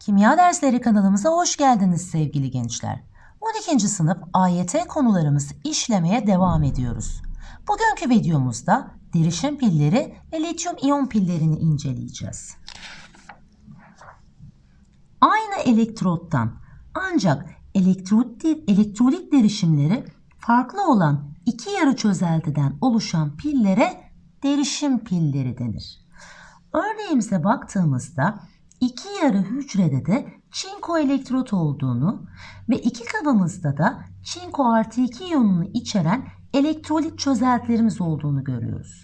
Kimya dersleri kanalımıza hoş geldiniz sevgili gençler. 12. sınıf AYT konularımızı işlemeye devam ediyoruz. Bugünkü videomuzda derişim pilleri ve lityum iyon pillerini inceleyeceğiz. Aynı elektrottan ancak elektrolit, elektrolit derişimleri farklı olan iki yarı çözeltiden oluşan pillere derişim pilleri denir. Örneğimize baktığımızda iki yarı hücrede de çinko elektrot olduğunu ve iki kabımızda da çinko artı 2 iyonunu içeren elektrolit çözeltilerimiz olduğunu görüyoruz.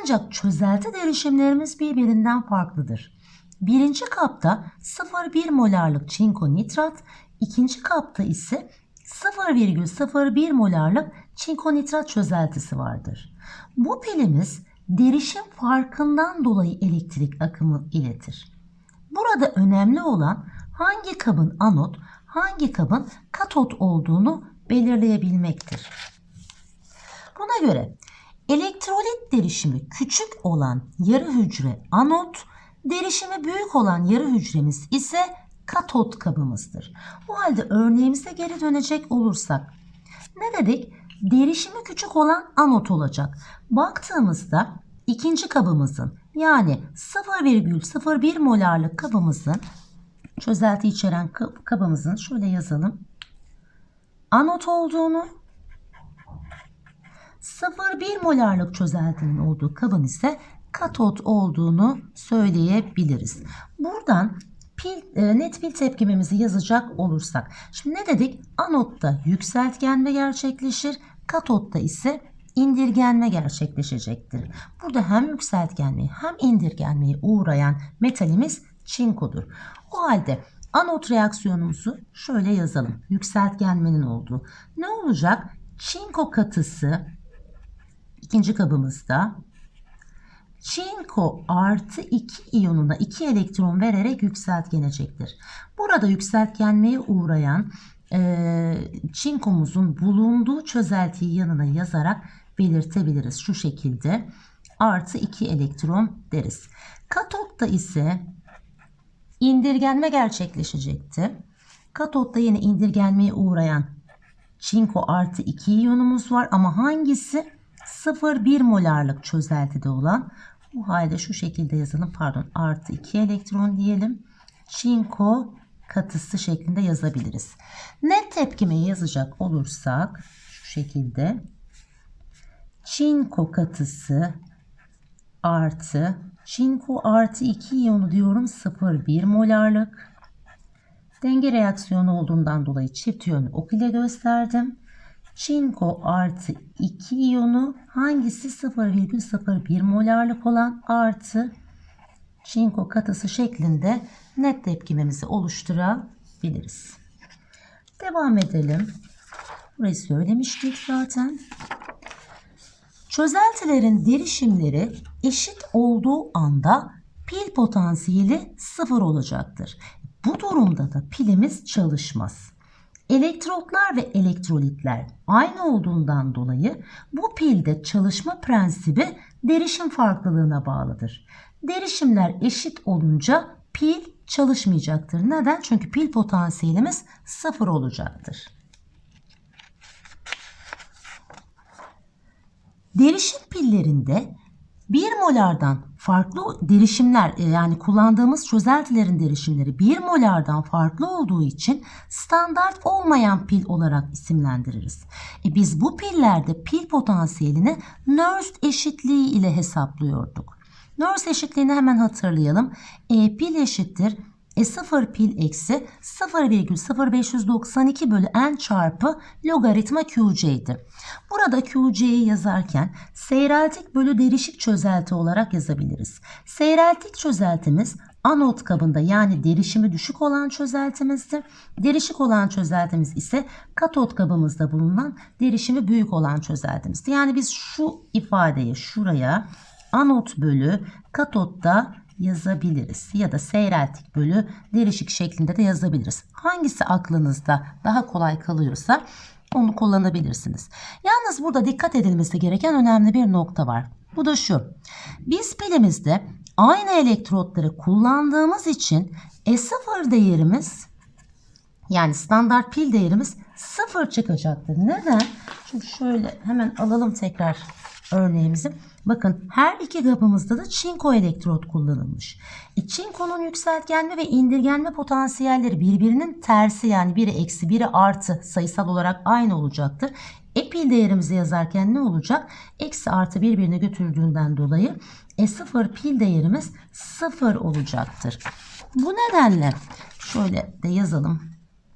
Ancak çözelti derişimlerimiz birbirinden farklıdır. Birinci kapta 0,1 molarlık çinko nitrat, ikinci kapta ise 0,01 molarlık çinko nitrat çözeltisi vardır. Bu pilimiz derişim farkından dolayı elektrik akımı iletir. Burada önemli olan hangi kabın anot, hangi kabın katot olduğunu belirleyebilmektir. Buna göre elektrolit derişimi küçük olan yarı hücre anot, derişimi büyük olan yarı hücremiz ise katot kabımızdır. O halde örneğimize geri dönecek olursak ne dedik? Derişimi küçük olan anot olacak. Baktığımızda ikinci kabımızın yani 0,01 molarlık kabımızın çözelti içeren kabımızın şöyle yazalım. Anot olduğunu 0,1 molarlık çözeltinin olduğu kabın ise katot olduğunu söyleyebiliriz. Buradan pil, e, net pil tepkimimizi yazacak olursak. Şimdi ne dedik? Anotta yükseltgenme gerçekleşir. Katotta ise indirgenme gerçekleşecektir. Burada hem yükseltgenmeyi hem indirgenmeyi uğrayan metalimiz çinkodur. O halde anot reaksiyonumuzu şöyle yazalım. Yükseltgenmenin olduğu. Ne olacak? Çinko katısı ikinci kabımızda çinko artı 2 iyonuna 2 elektron vererek yükseltgenecektir. Burada yükseltgenmeye uğrayan e, çinkomuzun bulunduğu çözeltiyi yanına yazarak belirtebiliriz. Şu şekilde artı 2 elektron deriz. Katotta ise indirgenme gerçekleşecekti. Katotta yine indirgenmeye uğrayan çinko artı 2 iyonumuz var ama hangisi? 0,1 molarlık çözeltide olan bu halde şu şekilde yazalım pardon artı 2 elektron diyelim. Çinko katısı şeklinde yazabiliriz. Net tepkimeyi yazacak olursak şu şekilde çinko katısı artı çinko artı 2 iyonu diyorum 0,1 molarlık. Denge reaksiyonu olduğundan dolayı çift yönlü ok ile gösterdim. Çinko artı 2 iyonu hangisi 0,01 molarlık olan artı çinko katısı şeklinde net tepkimemizi oluşturabiliriz. Devam edelim. Burayı söylemiştik zaten. Çözeltilerin derişimleri eşit olduğu anda pil potansiyeli sıfır olacaktır. Bu durumda da pilimiz çalışmaz. Elektrotlar ve elektrolitler aynı olduğundan dolayı bu pilde çalışma prensibi derişim farklılığına bağlıdır. Derişimler eşit olunca pil çalışmayacaktır. Neden? Çünkü pil potansiyelimiz sıfır olacaktır. Derişim pillerinde 1 molardan farklı derişimler yani kullandığımız çözeltilerin derişimleri 1 molardan farklı olduğu için standart olmayan pil olarak isimlendiririz. E biz bu pillerde pil potansiyelini Nernst eşitliği ile hesaplıyorduk. Nernst eşitliğini hemen hatırlayalım. E, pil eşittir e0 pil eksi 0,0592 bölü n çarpı logaritma QC'ydi. Burada QC'yi yazarken seyreltik bölü derişik çözelti olarak yazabiliriz. Seyreltik çözeltimiz anot kabında yani derişimi düşük olan çözeltimizdi. Derişik olan çözeltimiz ise katot kabımızda bulunan derişimi büyük olan çözeltimizdi. Yani biz şu ifadeyi şuraya anot bölü katotta yazabiliriz. Ya da seyreltik bölü derişik şeklinde de yazabiliriz. Hangisi aklınızda daha kolay kalıyorsa onu kullanabilirsiniz. Yalnız burada dikkat edilmesi gereken önemli bir nokta var. Bu da şu. Biz pilimizde aynı elektrotları kullandığımız için E0 değerimiz yani standart pil değerimiz sıfır çıkacaktır. Neden? Şimdi şöyle hemen alalım tekrar örneğimizi. Bakın her iki kabımızda da çinko elektrot kullanılmış. E, çinkonun yükseltgenme ve indirgenme potansiyelleri birbirinin tersi yani biri eksi biri artı sayısal olarak aynı olacaktır. E pil değerimizi yazarken ne olacak? Eksi artı birbirine götürdüğünden dolayı E0 pil değerimiz sıfır olacaktır. Bu nedenle şöyle de yazalım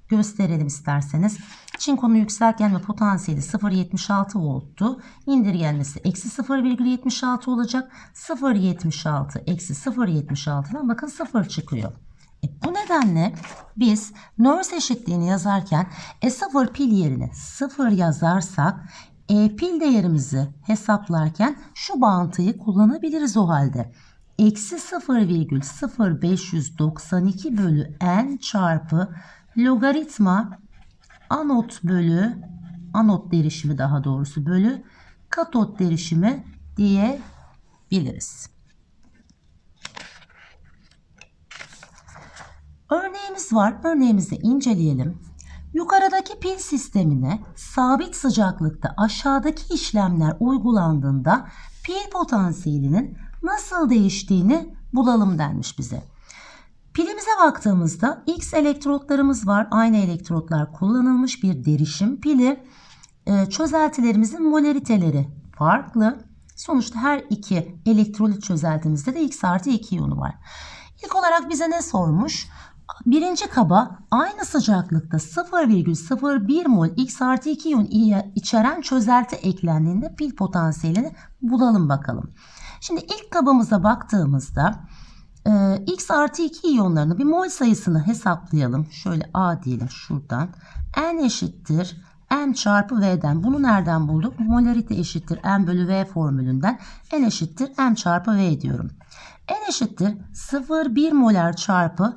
gösterelim isterseniz. Çinkonun yükseltgenme potansiyeli 0.76 volttu. İndirgenmesi eksi 0,76 olacak. 0.76 eksi 0.76'dan bakın 0 çıkıyor. E bu nedenle biz Nurse eşitliğini yazarken E0 pil yerine 0 yazarsak E pil değerimizi hesaplarken şu bağıntıyı kullanabiliriz o halde. Eksi 0,0592 bölü n çarpı logaritma anot bölü anot derişimi daha doğrusu bölü katot derişimi diyebiliriz. Örneğimiz var. Örneğimizi inceleyelim. Yukarıdaki pil sistemine sabit sıcaklıkta aşağıdaki işlemler uygulandığında pil potansiyelinin nasıl değiştiğini bulalım denmiş bize. Pilimize baktığımızda X elektrotlarımız var. Aynı elektrotlar kullanılmış bir derişim pili. Ee, çözeltilerimizin molariteleri farklı. Sonuçta her iki elektrolit çözeltimizde de X artı 2 iyonu var. İlk olarak bize ne sormuş? Birinci kaba aynı sıcaklıkta 0,01 mol X artı 2 iyon içeren çözelti eklendiğinde pil potansiyelini bulalım bakalım. Şimdi ilk kabımıza baktığımızda e, X artı 2 iyonlarını bir mol sayısını hesaplayalım. Şöyle A diyelim şuradan. N eşittir M çarpı V'den. Bunu nereden bulduk? Molarite eşittir M bölü V formülünden. N eşittir M çarpı V diyorum. N eşittir 0,1 molar çarpı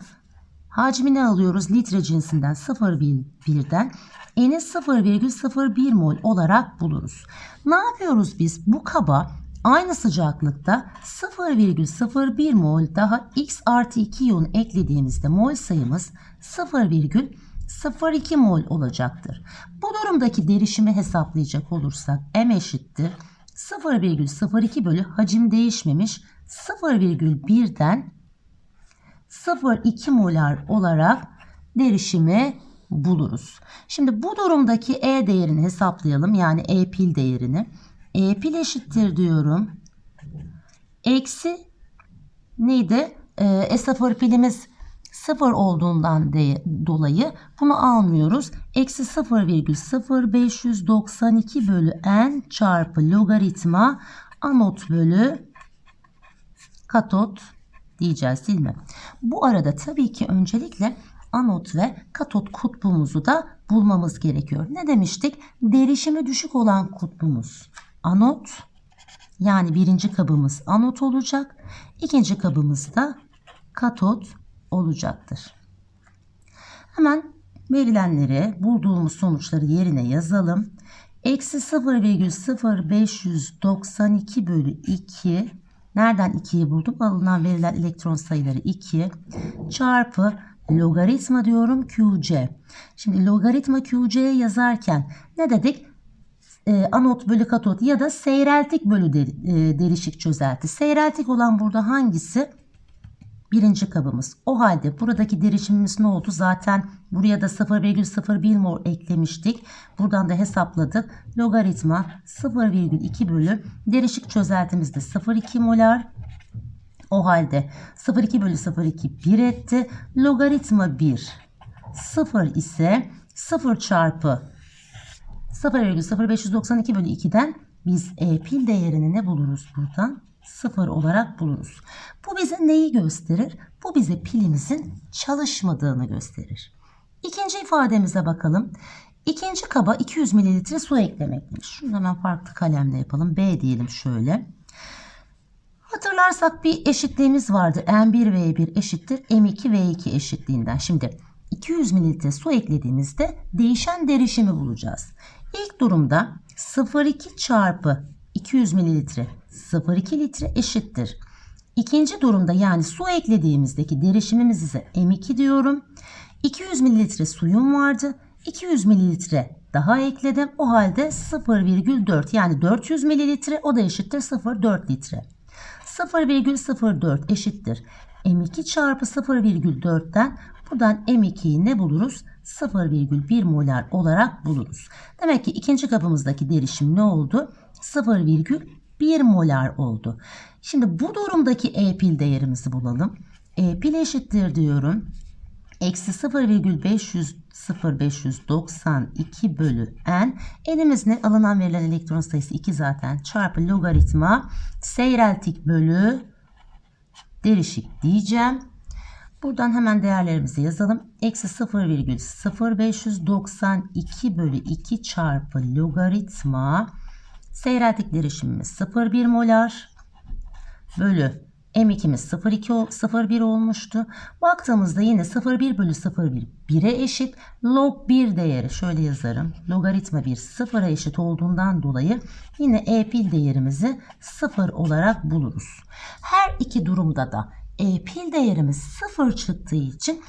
hacmini alıyoruz litre cinsinden 0,1'den. N'i 0,01 mol olarak buluruz. Ne yapıyoruz biz? Bu kaba aynı sıcaklıkta 0,01 mol daha X artı 2 iyon eklediğimizde mol sayımız 0,02 mol olacaktır. Bu durumdaki derişimi hesaplayacak olursak M eşittir 0,02 bölü hacim değişmemiş 0,1'den 0,2 molar olarak derişimi buluruz. Şimdi bu durumdaki E değerini hesaplayalım. Yani E pil değerini. E pil eşittir diyorum. Eksi neydi? E, E0 pilimiz 0 olduğundan de, dolayı bunu almıyoruz. Eksi 0,0592 bölü n çarpı logaritma anot bölü katot diyeceğiz değil mi? Bu arada tabii ki öncelikle anot ve katot kutbumuzu da bulmamız gerekiyor. Ne demiştik? Derişimi düşük olan kutbumuz anot yani birinci kabımız anot olacak. İkinci kabımız da katot olacaktır. Hemen verilenleri bulduğumuz sonuçları yerine yazalım. Eksi 0,0592 bölü 2 nereden 2'yi buldum? Alınan verilen elektron sayıları 2 çarpı logaritma diyorum QC. Şimdi logaritma QC'ye yazarken ne dedik? E, anot bölü katot ya da seyreltik bölü de, e, derişik çözelti. Seyreltik olan burada hangisi? Birinci kabımız. O halde buradaki derişimimiz ne oldu? Zaten buraya da 0,01 mol eklemiştik. Buradan da hesapladık. Logaritma 0,2 bölü derişik çözeltimiz de 0,2 molar. O halde 0,2 bölü 0,2 1 etti. Logaritma 1 0 ise 0 çarpı 0,0592 bölü 2'den biz E pil değerini ne buluruz buradan? 0 olarak buluruz. Bu bize neyi gösterir? Bu bize pilimizin çalışmadığını gösterir. İkinci ifademize bakalım. İkinci kaba 200 ml su eklemekmiş. Şunu hemen farklı kalemle yapalım. B diyelim şöyle. Hatırlarsak bir eşitliğimiz vardı. M1V1 eşittir M2V2 eşitliğinden. Şimdi 200 ml su eklediğimizde değişen derişimi bulacağız. İlk durumda 0,2 çarpı 200 mililitre 0,2 litre eşittir. İkinci durumda yani su eklediğimizdeki derişimimiz ise M2 diyorum. 200 mililitre suyum vardı. 200 mililitre daha ekledim. O halde 0,4 yani 400 mililitre o da eşittir 0,4 litre. 0,04 eşittir. M2 çarpı 0,4'ten buradan M2'yi ne buluruz? 0,1 molar olarak buluruz. Demek ki ikinci kabımızdaki derişim ne oldu? 0,1 molar oldu. Şimdi bu durumdaki E pil değerimizi bulalım. E pil eşittir diyorum. Eksi 0,500 0,592 bölü n. Elimiz ne? Alınan verilen elektron sayısı 2 zaten. Çarpı logaritma seyreltik bölü derişik diyeceğim. Buradan hemen değerlerimizi yazalım. Eksi 0,0592 bölü 2 çarpı logaritma seyreltik derişimimiz 0,1 molar bölü M2'miz 0,2 0,1 olmuştu. Baktığımızda yine 0,1 bölü 0,1 1'e eşit. Log 1 değeri şöyle yazarım. Logaritma 1 0'a eşit olduğundan dolayı yine E pil değerimizi 0 olarak buluruz. Her iki durumda da E pil değerimiz 0 çıktığı için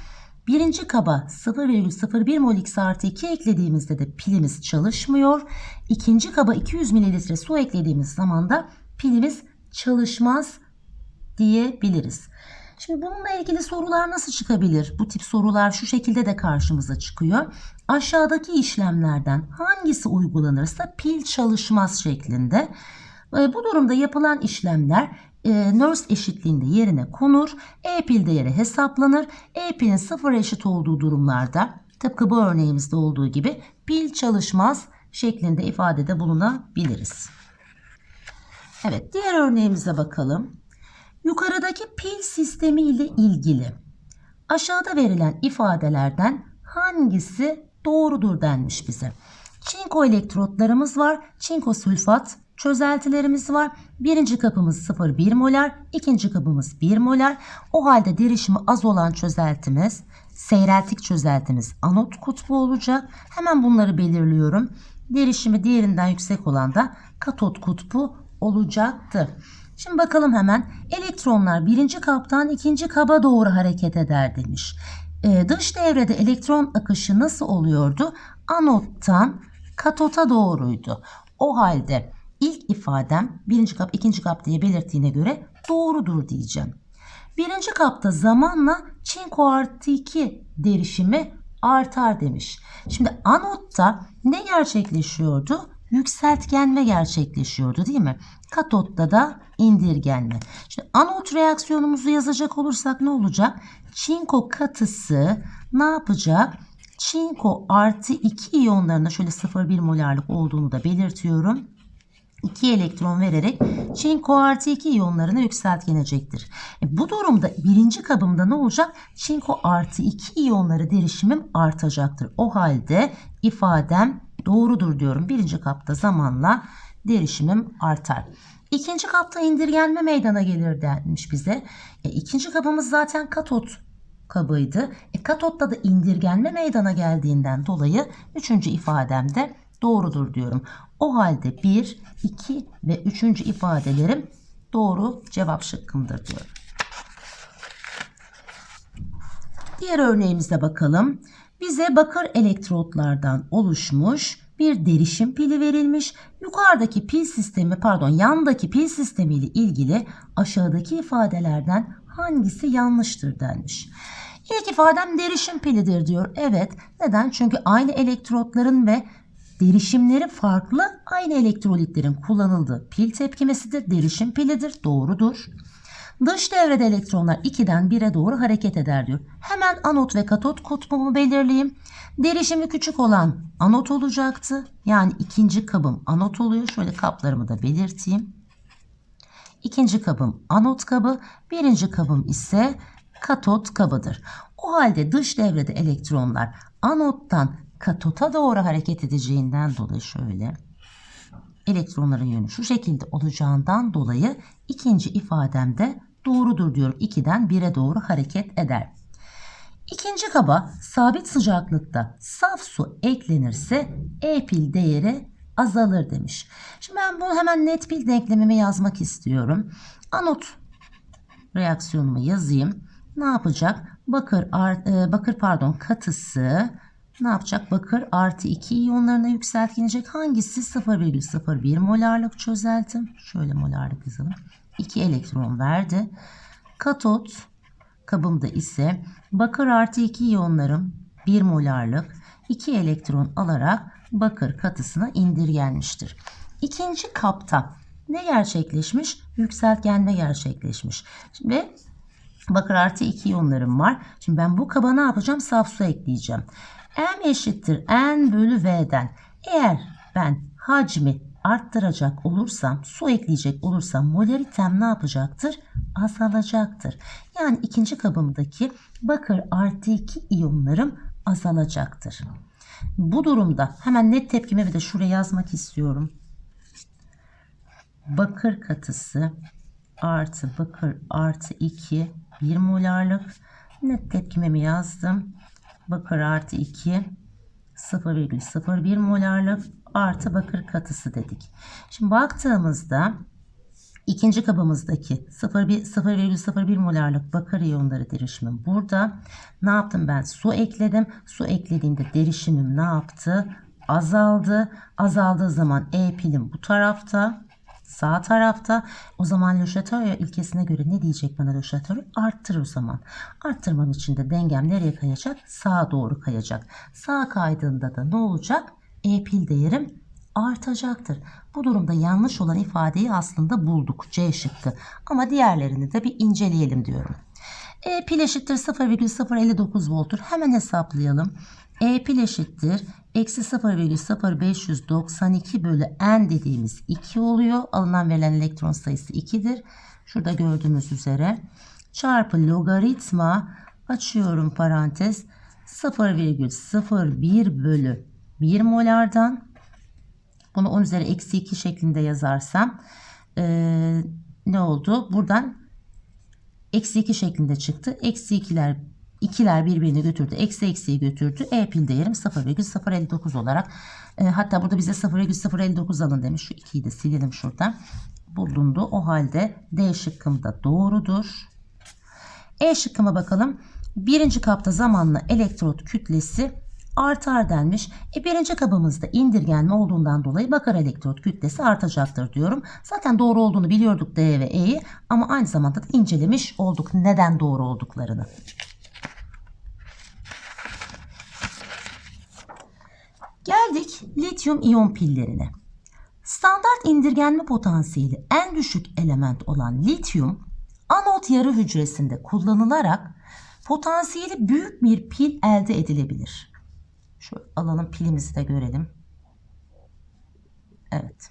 birinci kaba 0,01 mol x artı 2 eklediğimizde de pilimiz çalışmıyor. İkinci kaba 200 mililitre su eklediğimiz zaman da pilimiz çalışmaz diyebiliriz. Şimdi bununla ilgili sorular nasıl çıkabilir? Bu tip sorular şu şekilde de karşımıza çıkıyor. Aşağıdaki işlemlerden hangisi uygulanırsa pil çalışmaz şeklinde. E, bu durumda yapılan işlemler e, Nernst eşitliğinde yerine konur. E pil değeri hesaplanır. E pilin sıfır eşit olduğu durumlarda tıpkı bu örneğimizde olduğu gibi pil çalışmaz şeklinde ifadede bulunabiliriz. Evet diğer örneğimize bakalım. Yukarıdaki pil sistemi ile ilgili aşağıda verilen ifadelerden hangisi doğrudur denmiş bize. Çinko elektrotlarımız var. Çinko sülfat çözeltilerimiz var. Birinci kapımız 0,1 molar. ikinci kapımız 1 molar. O halde derişimi az olan çözeltimiz, seyreltik çözeltimiz anot kutbu olacak. Hemen bunları belirliyorum. Derişimi diğerinden yüksek olan da katot kutbu olacaktır. Şimdi bakalım hemen elektronlar birinci kaptan ikinci kaba doğru hareket eder demiş. Ee, dış devrede elektron akışı nasıl oluyordu? Anottan katota doğruydu. O halde ilk ifadem birinci kap ikinci kap diye belirttiğine göre doğrudur diyeceğim. Birinci kapta zamanla çinko artı 2 derişimi artar demiş. Şimdi anotta ne gerçekleşiyordu? Yükseltgenme gerçekleşiyordu değil mi? Katotta da indirgenme. Şimdi anot reaksiyonumuzu yazacak olursak ne olacak? Çinko katısı ne yapacak? Çinko artı 2 iyonlarına şöyle 0,1 molarlık olduğunu da belirtiyorum. 2 elektron vererek çinko artı 2 iyonlarına yükseltgenecektir. E bu durumda birinci kabımda ne olacak? Çinko artı 2 iyonları derişimim artacaktır. O halde ifadem doğrudur diyorum. Birinci kapta zamanla derişimim artar. İkinci kapta indirgenme meydana gelir denmiş bize. E, ikinci kabımız zaten katot kabıydı. E, katotta da indirgenme meydana geldiğinden dolayı üçüncü ifademde doğrudur diyorum. O halde 1, 2 ve üçüncü ifadelerim doğru cevap şıkkımdır diyorum. Diğer örneğimize bakalım. Bize bakır elektrotlardan oluşmuş bir derişim pili verilmiş. Yukarıdaki pil sistemi pardon yandaki pil sistemi ile ilgili aşağıdaki ifadelerden hangisi yanlıştır denmiş. İlk ifadem derişim pilidir diyor. Evet. Neden? Çünkü aynı elektrotların ve derişimleri farklı aynı elektrolitlerin kullanıldığı pil tepkimesidir. Derişim pilidir. Doğrudur. Dış devrede elektronlar 2'den 1'e doğru hareket eder diyor. Hemen anot ve katot kutbumu belirleyeyim. Derişimi küçük olan anot olacaktı. Yani ikinci kabım anot oluyor. Şöyle kaplarımı da belirteyim. İkinci kabım anot kabı, birinci kabım ise katot kabıdır. O halde dış devrede elektronlar anottan katota doğru hareket edeceğinden dolayı şöyle elektronların yönü şu şekilde olacağından dolayı ikinci ifademde doğrudur diyorum. 2'den 1'e doğru hareket eder. İkinci kaba sabit sıcaklıkta saf su eklenirse E pil değeri azalır demiş. Şimdi ben bunu hemen net pil denklemime yazmak istiyorum. Anot reaksiyonumu yazayım. Ne yapacak? Bakır e, bakır pardon katısı ne yapacak? Bakır artı 2 iyonlarına yükseltilecek. Hangisi? 0,01 molarlık çözeltim. Şöyle molarlık yazalım. 2 elektron verdi. Katot kabımda ise bakır artı 2 iyonlarım 1 molarlık 2 elektron alarak bakır katısına indirgenmiştir. İkinci kapta ne gerçekleşmiş? Yükseltgenme gerçekleşmiş. Ve bakır artı 2 iyonlarım var. Şimdi ben bu kaba ne yapacağım? Saf su ekleyeceğim. M eşittir N bölü V'den. Eğer ben hacmi arttıracak olursam, su ekleyecek olursam molaritem ne yapacaktır? Azalacaktır. Yani ikinci kabımdaki bakır artı 2 iyonlarım azalacaktır. Bu durumda hemen net tepkimi bir de şuraya yazmak istiyorum. Bakır katısı artı bakır artı 2 1 molarlık net tepkimimi yazdım. Bakır artı 2 0,01 molarlık artı bakır katısı dedik. Şimdi baktığımızda ikinci kabımızdaki 0,01 molarlık bakır iyonları derişimim burada. Ne yaptım ben? Su ekledim. Su eklediğimde derişimim ne yaptı? Azaldı. Azaldığı zaman E pilim bu tarafta. Sağ tarafta o zaman Chatelier ilkesine göre ne diyecek bana Chatelier? Arttır o zaman. Arttırmam için de dengem nereye kayacak? Sağa doğru kayacak. Sağa kaydığında da ne olacak? E pil değerim artacaktır. Bu durumda yanlış olan ifadeyi aslında bulduk. C şıkkı. Ama diğerlerini de bir inceleyelim diyorum. E pil eşittir 0,059 volttur. Hemen hesaplayalım. E pil eşittir. Eksi 0,0592 bölü n dediğimiz 2 oluyor. Alınan verilen elektron sayısı 2'dir. Şurada gördüğümüz üzere. Çarpı logaritma açıyorum parantez 0,01 bölü 1 molardan bunu 10 üzeri eksi 2 şeklinde yazarsam ee, ne oldu? Buradan eksi 2 şeklinde çıktı. Eksi 2'ler ikiler birbirini götürdü. Eksi eksiyi götürdü. E pil değerim 0,059 olarak. E, hatta burada bize 0,059 alın demiş. Şu 2'yi de silelim şuradan. Bulundu. O halde D şıkkım da doğrudur. E şıkkıma bakalım. Birinci kapta zamanla elektrot kütlesi artar denmiş. E birinci kabımızda indirgenme olduğundan dolayı bakır elektrot kütlesi artacaktır diyorum. Zaten doğru olduğunu biliyorduk D ve E'yi ama aynı zamanda da incelemiş olduk neden doğru olduklarını. Geldik lityum iyon pillerine. Standart indirgenme potansiyeli en düşük element olan lityum anot yarı hücresinde kullanılarak potansiyeli büyük bir pil elde edilebilir. Şu alalım pilimizi de görelim. Evet.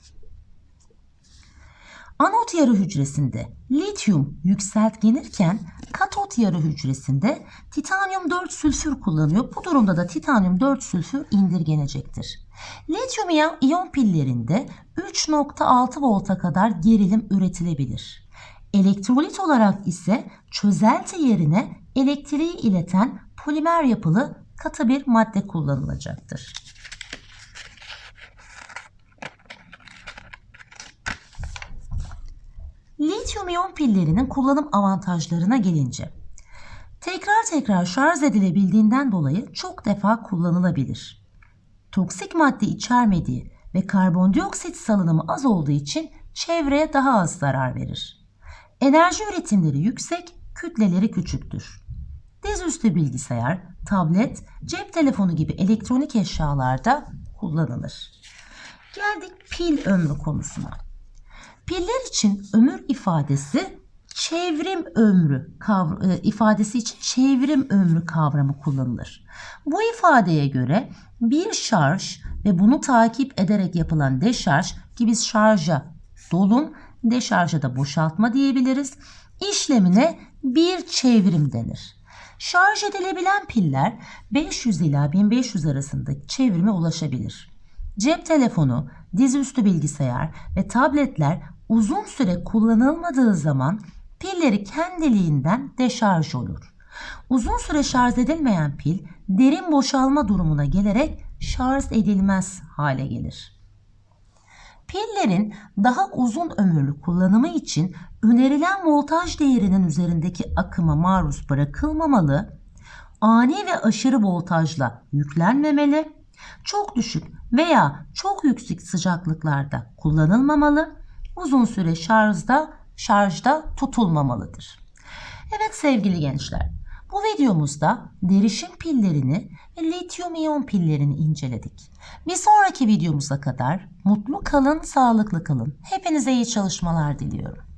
Anot yarı hücresinde lityum yükseltgenirken katot yarı hücresinde titanyum 4 sülfür kullanıyor. Bu durumda da titanyum 4 sülfür indirgenecektir. Lityum iyon pillerinde 3.6 volta kadar gerilim üretilebilir. Elektrolit olarak ise çözelti yerine elektriği ileten polimer yapılı katı bir madde kullanılacaktır. Lityum iyon pillerinin kullanım avantajlarına gelince tekrar tekrar şarj edilebildiğinden dolayı çok defa kullanılabilir. Toksik madde içermediği ve karbondioksit salınımı az olduğu için çevreye daha az zarar verir. Enerji üretimleri yüksek, kütleleri küçüktür. Dizüstü bilgisayar, tablet, cep telefonu gibi elektronik eşyalarda kullanılır. Geldik pil ömrü konusuna. Piller için ömür ifadesi çevrim ömrü e, ifadesi için çevrim ömrü kavramı kullanılır. Bu ifadeye göre bir şarj ve bunu takip ederek yapılan deşarj ki biz şarja dolum, deşarja da boşaltma diyebiliriz. İşlemine bir çevrim denir. Şarj edilebilen piller 500 ila 1500 arasında çevrime ulaşabilir. Cep telefonu, dizüstü bilgisayar ve tabletler uzun süre kullanılmadığı zaman pilleri kendiliğinden deşarj olur. Uzun süre şarj edilmeyen pil derin boşalma durumuna gelerek şarj edilmez hale gelir. Pillerin daha uzun ömürlü kullanımı için önerilen voltaj değerinin üzerindeki akıma maruz bırakılmamalı, ani ve aşırı voltajla yüklenmemeli, çok düşük veya çok yüksek sıcaklıklarda kullanılmamalı, uzun süre şarjda şarjda tutulmamalıdır. Evet sevgili gençler, bu videomuzda derişim pillerini ve lityum iyon pillerini inceledik. Bir sonraki videomuza kadar mutlu kalın, sağlıklı kalın. Hepinize iyi çalışmalar diliyorum.